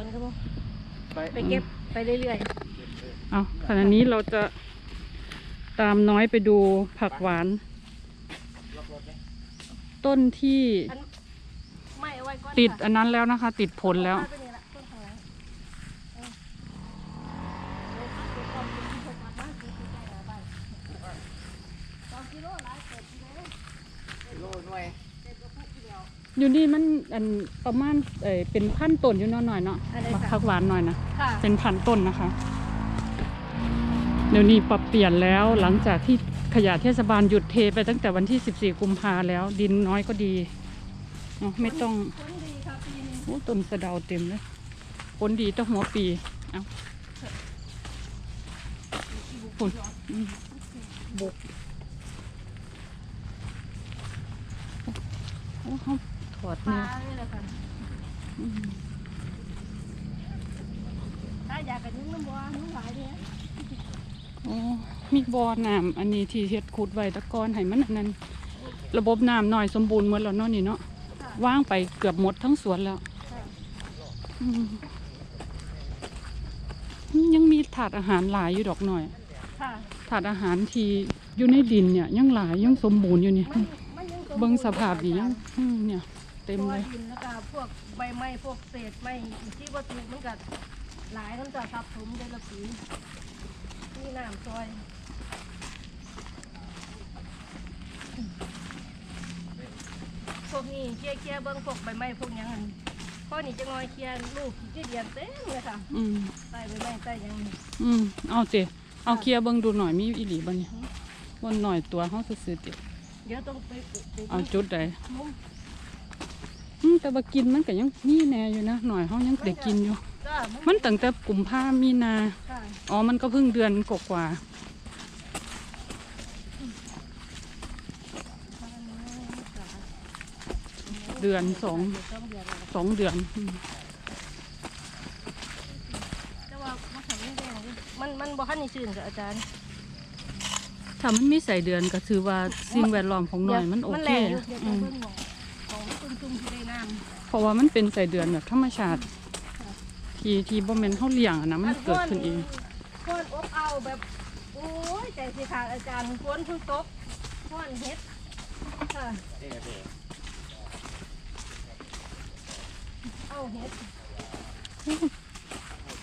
วนครับผมไปไปเก็บไปเรื่อยเอาขณะนี้เราจะตามน้อยไปดูผักหวาน ต้นที่ๆอันไม่เอาไว้ก่อนติดค่ะอันนั้นแล้วนะคะ ติดผลแล้ว เอาไปนี่ละต้นข้างหลังเออเอาเอาไปก่อนเดี๋ยวที่เขาตัดมาสิสิได้หลายใบสองกิโลหลายเกิดกิโล โลหน่วย เจ็ดกระปุกเดียว อยู่นี่มันอันประมาณเออเป็นพันต้นอยู่เนาะหน่อยเนาะอันไหนคะผักหวานหน่อยนะ ค่ะ เป็นพันต้นนะคะ เดี๋ยวนี้ปรับเปลี่ยนแล้วหลังจากที่ขยะเทศบาลหยุดเทไปตั้งแต่วันที่ 14 กุมภาแล้ว ดินน้อยก็ดีเนาะไม่ต้องผลดีค่ะปีนี้โอ้ต้นสะเดาเต็มเลยผลดีตั้งหัวปี เอาฝุ่นอืมบุกโอ้เขา ถอดปลาเนี่ยเลยแหละค่ะอืมถ้าอยากกันยุ่งน้ำบัวนุ่งหลายเนี่ยโอ้มีบ่อน้ำอันนี้ที่เฮ็ดขุดไว้แตะกอนให้มันอันนั้น ระบบน้ำหน่อยสมบูรณ์หมดแล้วเนาะนี่เนาะว่างไปเกือบหมดทั้งสวนแล้วอืมยังมีถาดอาหารหลายอยู่ดอกหน่อย ค่ะถาดอาหารที่อยู่ในดินเนี่ย ยังหลายยังสมบูรณ์อยู่นี่มันมันยังมเบิ่งสภาพดียังอืมเนี่ย ต็มตัวเลยดินแล้วก็พวกใบไม้พวกเศษไม้ที่วัตถุมันก็หลายมันจะทับถมเดือนละปีนี่น้ำซอยพวกนี้เคลียร์เคลียร์เบิ้งพวกใบไม้พวกหยังอันข้อนี้จะงอยเคลียร์ลูกที่เดียนเต็มเลยค่ะอืมใต้ใบไม้ใต้หยังนี่ อืมเอาเจเอาเคลียร์เบิ่งดูหน่อยมีอีหลีบ่เนี่ยบนหน่อยตัวเฮาซื่อๆติเดี๋ยวต้องไปไปเอาจุดใดมุมอืม แต่ว่ากินมันก็ยังมีแน่อยู่นะหน่อยเฮายังได้กินอยู่ก็มุมมันตั้งแต่กุมภามีนา ค่ะ อ๋อ มันก็เพิ่งเดือนกว่าๆเดือนสองต้องเดือนละสองเดือนอืมแต่ว่ามันทำไม่แดงดิมันมันบ่คันนี่ชื่นกับอาจารย์ถ้ามันมีใส่เดือนก็ถือว่าสิ่งแวดล้อมของหน่อยมันโอมันเคแรงอยู่เดี๋ยวอืจะมเบิ่งหมองของคุณจุ่มที่ได้น้ำ เพราะว่ามันเป็นใส่เดือนแบบธรรมชาติ ที่ที่บ่แม่นเฮาเลี้ยงอะนะมันเกิดขึ้นเองฝนอบเอาแบบโอ้ยใจสิขาดอาจารย์ฝนเพิ่งตกฝนเฮ็ดค่ะเด้อเด้อเอาเฮ็ด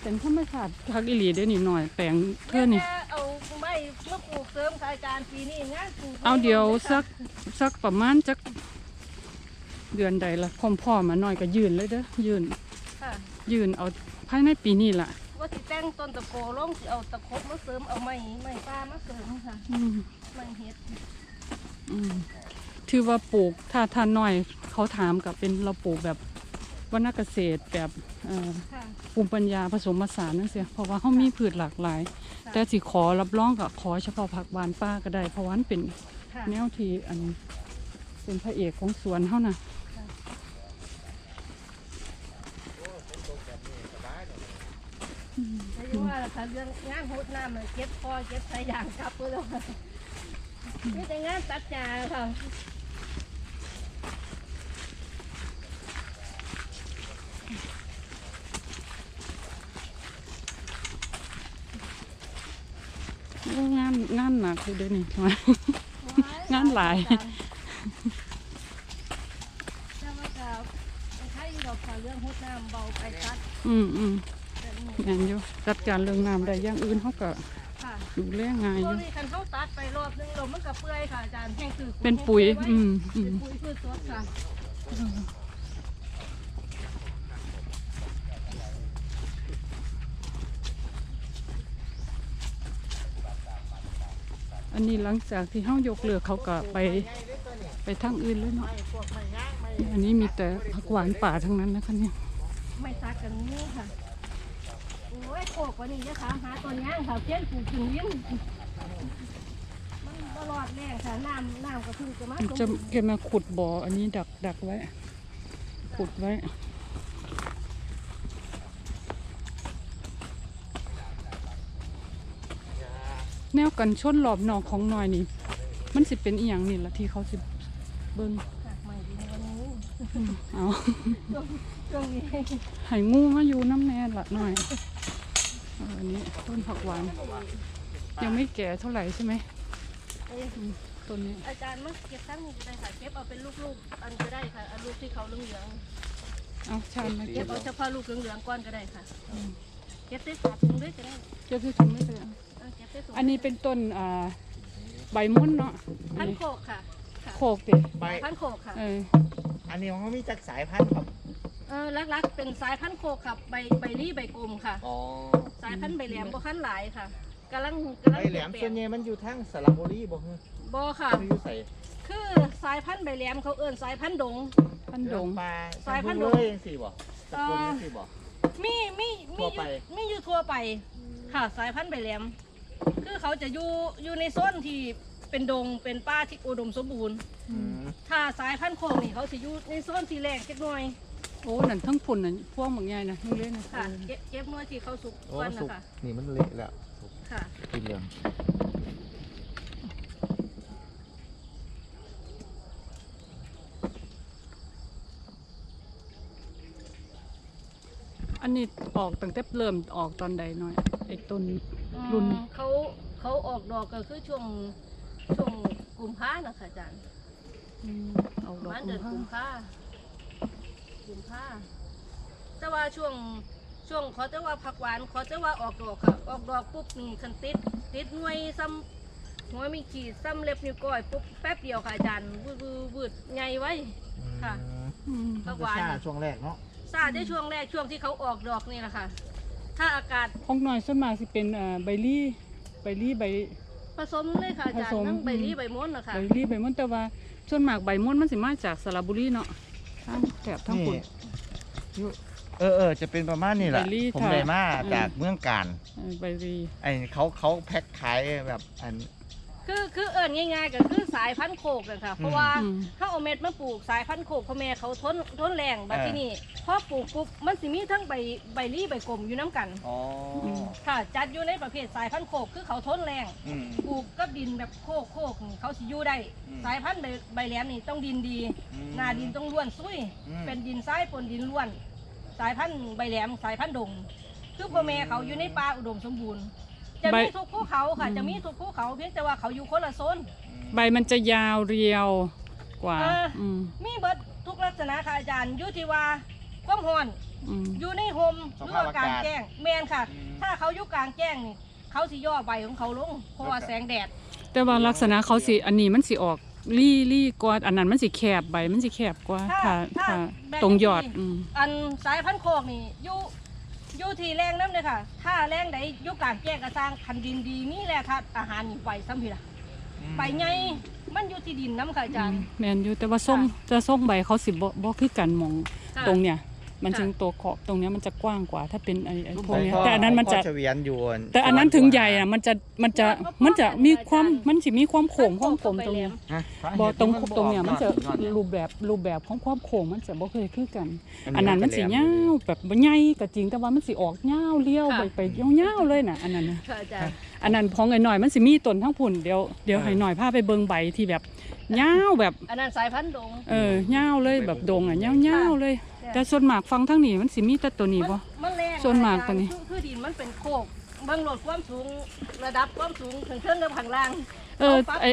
เป็นธรรมชาติคักอีหลีเด้อนี่หน่อยแปลงเพื่อนี่แม่เอาไม้มาปลูกเสริมค่ะอาจารย์ปีนี้งานปลูกเอาเดี๋ยวสักสักประมาณจัก เดือนใดละพร้อมๆมาหน่อยก็ยืนเลยเด้อยืนค่ะยืนเอาภายในปีนี้ล่ะ ว่าสิแต่งต้นตะโกลงสิเอาตะครบมาเสริมเอาไม้ไม้ป้ามาเสริมค่ะอืมไม้เฮ็ดอืมถือว่าปลูกถ้าทานน้อยเขาถามกับเป็นเราปลูกแบบวรรณเกษตรแบบเอ่อค่ะ ภูมิปัญญาผสมผสานนั่นเสียเพราะว่าเขามีพืชหลากหลายค่ะแต่สิขอรับรองกับขอเฉพาะผักหวานป้าก็ได้เพราะว่ามันเป็น ค่ะแนวที่อันเป็นพระเอกของสวนเขานะ แต่ยังว่าถ้าเรื่องงานโหดน้ำเลยเก็บคอเก็บใส่ยางกลับไปแล้วนี่แต่งานตัดจาค่ะโอ้งานงานหนักเลยเดี๋ยวนี้งานหลายแต่ว่าจะใช้ดอกค่ะเรื่องโหดน้ำเบาไปตัด อืมอืมแต่นี่ งานอยู่จัดการเรื่องน้ำได้อย่างอื่นเขาก็ค่ะดูแลง่ายอตัวยู่ นี้คันเขาตัดไปรอบนึงลมมันก็เปื่อยค่ะอาจารย์แห้งคือเป็นปุ๋ย อืมอืเป็นมปุ๋ยพืชสดค่ะอันนี้หลังจากที่เขายกเลือกเขาก็ไป ไปทางอื่นเลยเนาะพวกไม้ย่างไม้อันนี้มีแต่ผักหวานป่าทั้งนั้นนะคะเนี่ยไม่ซักกันนี่ค่ะ โอ้ยโคกว่านี้จะถามหาตัวย่างค่ะเพี้ยนปลูกถึงยิ้มมันตลอดแรงค่ะน้ำน้ำก็เพิ่งจะมาจะแกมาขุดบ่ออันนี้ดักดักไว้ ขุดไว้แนวกันชนรอบนอกของหน่อยนี่ มันสิเป็นอีหยังนี่ละที่เขาสิเบิ่งหักใหม่ดีในวันนี้เอาช่วงช่วงนี้ให้งูมาอยู่น้ำแน่ละหน่อยเอออันนี้ต้นผักหวาน ยังไม่แก่เท่าไหร่ใช่ไหมเอ้ยต้นนี้อาจารย์มาเก็บทั้งนี้ก็ได้ค่ะเก็บเอาเป็นลูกๆอันก็ได้ค่ะอันลูกที่เขาเหลืองเอาชานมาๆเก็เก็บบเอาเอาเฉพาะลูกเหลืองๆก้อนก็ได้ค่ะเก็บได้ฝาถุงด้วยก็ได้เก็บที่ถุงไม่เลยเอาเออเก็บได้ถุงอันนี้เป็นต้นอ่าใบม่อนเนาะพันโขกค่ะค่ะโคกเด็ใบพันโขกค่ะเอออันนี้เขามีจักสายพันธุ์ครับ เออลักๆ เป็นสายพันธุ์โคกค่ะใบใบรี่ใบกลมค่ะ อ๋อสายพันธุ์ใบแหลมบ่คันหลายค่ะกำลังกำลัใบงแหลมเปลี่ส่ยวนนใหญ่มันอยู่ทางสระบุรีบ่ฮะบ่ค่ะ มันอยู่ใส่คือสายพันธุ์ใบแหลมเขาเอิ้นสายพันธุ์ดง พันดง ปลาสายพันธุ์เลยจังซี่บ่ตะโกนเอ่อจังซี่บ่ มีมีมีทั่วอไปยู่มีอยู่ทั่วไปค่ะ สายพันธุ์ใบแหลม คือเขาจะอยู่อยู่ในโซนที่เป็นดงเป็นป่าที่อุดมสมบูรณ์ อืมถ้าสายพันธุ์โคกนี่เขาจะอยู่ในโซนที่แรงเล็กน้อยโอ้นั่นทั้งพุ่นนั่นพวงบางใหญ่นะมึงเล่นนะค่ะเก็บเก็บน้อยที่เขาสุกโอ้ก่อนสุนะกคะนี่มันเละแล้วสุกค่ะสีเหลืองอันนี้ออกตั้งแต่เริ่มออกตอนใดหน่อยไอ้ต้นอืมรุ่นเขาเขาออกดอกก็คือช่วงช่วงกุมภานะคะอาจารย์อืมออกปดระอกมาณเดือนกุกุมมภาภา กุมภาแต่ว่าช่วงช่วงเขาจะว่าผักหวานเขาจะว่าออกดอกค่ะออกดอกปุ๊บนี่คันติดติดหน่วยซ้ำหัวมีขีดซ้ำเล็บนิ้วก้อยปุ๊บแป๊บเดียวค่ะอาจารย์วืดวืดวืดใหญ่ไว้ค่ะอืมผักหวานซ่นี่ช่วงแรกเนาะซาได้ช่วงแรกช่วงที่เขาออกดอกนี่แหละค่ะ ถ้าอากาศของหน่อยส่วนมากสิเป็นอ่าใบลี่ใบลี่ใบผสมเลยค่ะอาจารผสย์มทั้งใบรี่ใบม้วนนะคะใบลี่ใบม่อนแต่ว่าส่วนมากใบม่อนมันสิมาจากสระบุรีเนาะ ทั้งแถบทั้งนี่พุ่นอยู่เออเออจะเป็นประมาณนี้แหละใบลี่ผมค่ะได้มาอืมจากเมืองการ เออใบรี ไอ้เขาเขาแพ็คขายแบบอัน คือคือเอิญง่ายๆก็คือสายพันธุ์โคกเลยค่ะเพราะว่าอืมถ้าเอาเม็ดมาปลูกสายพันธุ์โคกพ่อแม่เขาทนทนแรงแบบเออที่นี่พอปลูกปุ๊บมันสิมีทั้งใบใบรี่ใบกลมอยู่น้ำกัน อ๋อค่ะ จัดอยู่ในประเภทสายพันธุ์โคกคือเขาทนแรงอืม ปลูกกับดินแบบโคกโคกนี่เขาสิอยู่ได้ อืม สายพันธุ์ใบใบแหลมนี่ต้องดินดี อืม หนาดินต้องล้วนซุยอืม เป็นดินทรายปนดินล้วน สายพันธุ์ใบแหลมสายพันธุ์ดง คือพ่อแม่เขาอยู่ในป่าอุดมสมบูรณ์ จะใบ มีทุกภูเขาค่ะอืมจะมีทุกภูเขาเพียงแต่ว่าเขาอยู่คนละโซน ใบมันจะยาวเรียวกว่าเอออื มมีเบิดทุกลักษณะค่ะอาจารย์อยู่ที่ว่าความร้อน อืมอยู่ในโฮมหสรือภาพว่าอากาศกลางแจ้งแมนค่ะอืมถ้าเขาอยู่กลางแจ้งนี่เขาสิย่อใบของเขาลงเพราะว่าแสงแดด แต่ว่าลักษณะเขาสิอันนี้มันสิออกลี่ลี่กว่าอันนั้นมันสิแคบใบมันสิแคบกว่าถ้าถ้าถ้าถ้าแบบตรงยอดนี้ อืมอันสายพันธุ์โคกนี่อยู่ อยู่ที่แรงน้ำเลยค่ะ ถ้าแรงใดอยู่กลางแจ้งกระสร้างคันดินดีนี่แหละค่ะอาหารนี่ไปซ้ำพี่ละไปไงมันอยู่ที่ดินน้ำค่ะอาจารย์ แมนอยู่แต่ว่าส้มจะส้มใบเขาสิบ่บ่คือกันหมองค่ะ ตรงเนี้ย มันค่ะจึงตัวขอบตรงเนี้ยมันจะกว้างกว่า ถ้าเป็นไอ้ไอ้พวกใบเนี้ยข้แต่อันนั้นมันจะข้อเฉวียนอยู่แต่อันนั้นถึงใหญ่อะมันจะมันจะมันจะมีความมันสิมีความโค้งความกลมตรงเนี้ยฮะบ่ตรงตรงเนี้ยมันจะยอดรูปแบบรูปแบบของความโค้งมันจะบ่เคยคือกัน อัอันนั้นมันสิจะแหลยาวแบบบ่ใหญ่ก็จริงแต่ว่ามันสิออกยาวเลี้ยวค่ะไปไปยาวๆเลยน่ะอันนั้นน่ะ ค่ะอาจารย์ อันนั้นของไอ้หน่อยมันสิมีต้นทั้งพุ่นเดี๋ยวเดี๋ยวให้หน่อยพาไปเบิ่งใบที่แบบยาวแบบ อันนั้นสายพันธุ์ดง เออยาวเลยแบบโดงอะยาวๆเลยค่ะ แต่ส่วนมากฟังทั้งนี้มันสิมีแต่ตัวนี้บ่ มันมันแรงส่วนมากอาจรย์ตัวนี้ คือคือดินมันเป็นโคกเบางโหลดความสูงระดับความสูงถึงเครื่องกับผังล่างเออเอาปั๊บไอ้